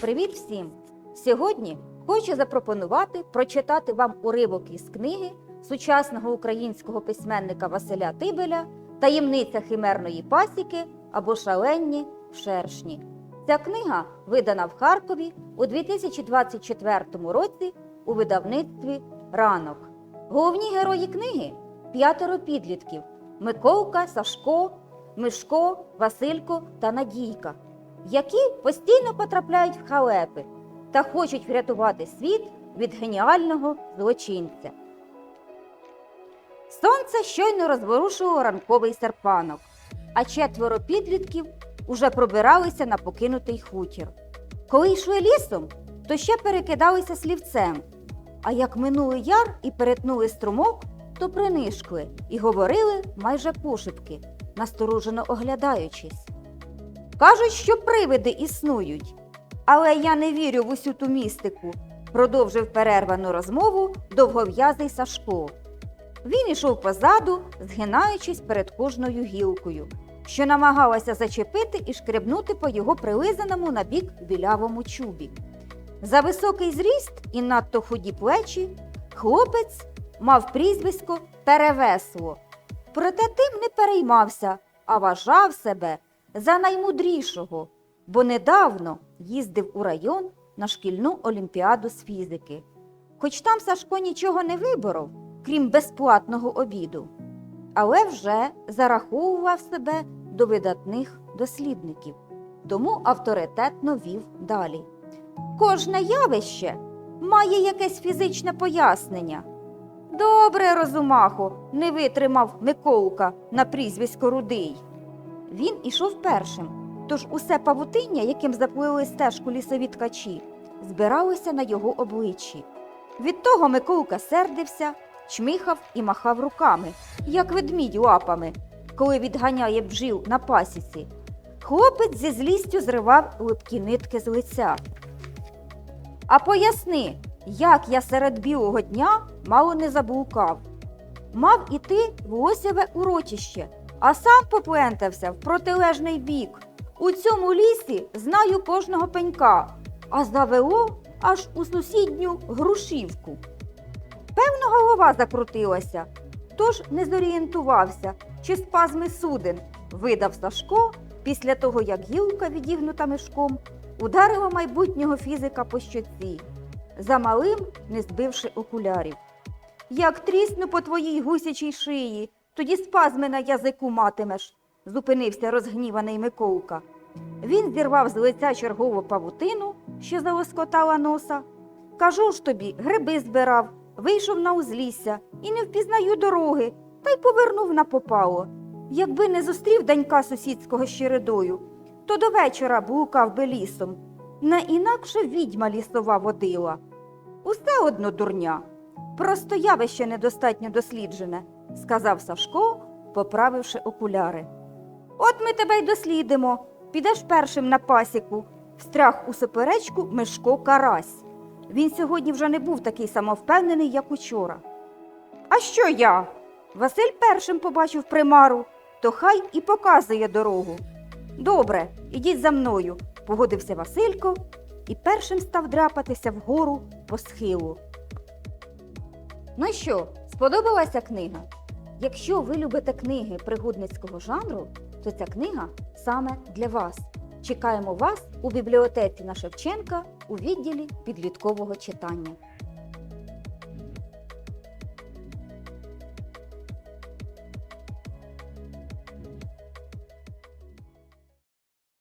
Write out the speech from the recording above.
Привіт всім! Сьогодні хочу запропонувати прочитати вам уривок із книги сучасного українського письменника Василя Тибеля Таємниця химерної пасіки або шаленні шершні. Ця книга видана в Харкові у 2024 році у видавництві Ранок. Головні герої книги п'ятеро підлітків Миколка, Сашко, Мишко, Василько та Надійка, які постійно потрапляють в халепи та хочуть врятувати світ від геніального злочинця. Сонце щойно розворушило ранковий серпанок, а четверо підлітків уже пробиралися на покинутий хутір. Коли йшли лісом, то ще перекидалися слівцем, а як минули яр і перетнули струмок, то принишкли і говорили майже пошепки, насторожено оглядаючись. Кажуть, що привиди існують, але я не вірю в усю ту містику, продовжив перервану розмову довгов'язий Сашко. Він ішов позаду, згинаючись перед кожною гілкою, що намагалася зачепити і шкребнути по його прилизаному на бік білявому чубі. За високий зріст і надто худі плечі хлопець мав прізвисько Перевесло. Проте тим не переймався, а вважав себе за наймудрішого, бо недавно їздив у район на шкільну олімпіаду з фізики. Хоч там Сашко нічого не виборов, крім безплатного обіду, але вже зараховував себе до видатних дослідників, тому авторитетно вів далі. Кожне явище має якесь фізичне пояснення. Добре, розумахо, не витримав Миколка на прізвисько Рудий. Він ішов першим, тож усе павутиння, яким заплили стежку лісові ткачі, збиралося на його обличчі. Від того Миколка сердився, чмихав і махав руками, як ведмідь лапами, коли відганяє бджіл на пасіці. Хлопець зі злістю зривав липкі нитки з лиця. А поясни, як я серед білого дня мало не заблукав. Мав іти в лосяве урочище, а сам поплентався в протилежний бік. У цьому лісі знаю кожного пенька, а завело аж у сусідню грушівку. Певно, голова закрутилася, тож не зорієнтувався, чи спазми суден, видав Сашко після того, як гілка, відігнута мішком, ударила майбутнього фізика по щоці, замалим не збивши окулярів. Як трісну по твоїй гусячій шиї, тоді спазми на язику матимеш, зупинився розгніваний Миколка. Він зірвав з лиця чергову павутину, що залоскотала носа. Кажу ж тобі, гриби збирав, вийшов на узлісся і не впізнаю дороги, та й повернув на попало. Якби не зустрів данька сусідського щередою, то до вечора блукав би лісом. Не інакше відьма лісова водила. Усе одно дурня. Просто явище недостатньо досліджене, сказав Сашко, поправивши окуляри. От ми тебе й дослідимо. Підеш першим на пасіку, встряг у суперечку Мишко Карась. Він сьогодні вже не був такий самовпевнений, як учора. А що я? Василь першим побачив примару, то хай і показує дорогу. Добре, ідіть за мною, погодився Василько і першим став дряпатися вгору по схилу. Ну що, сподобалася книга? Якщо ви любите книги пригодницького жанру, то ця книга саме для вас. Чекаємо вас у бібліотеці на Шевченка у відділі підліткового читання.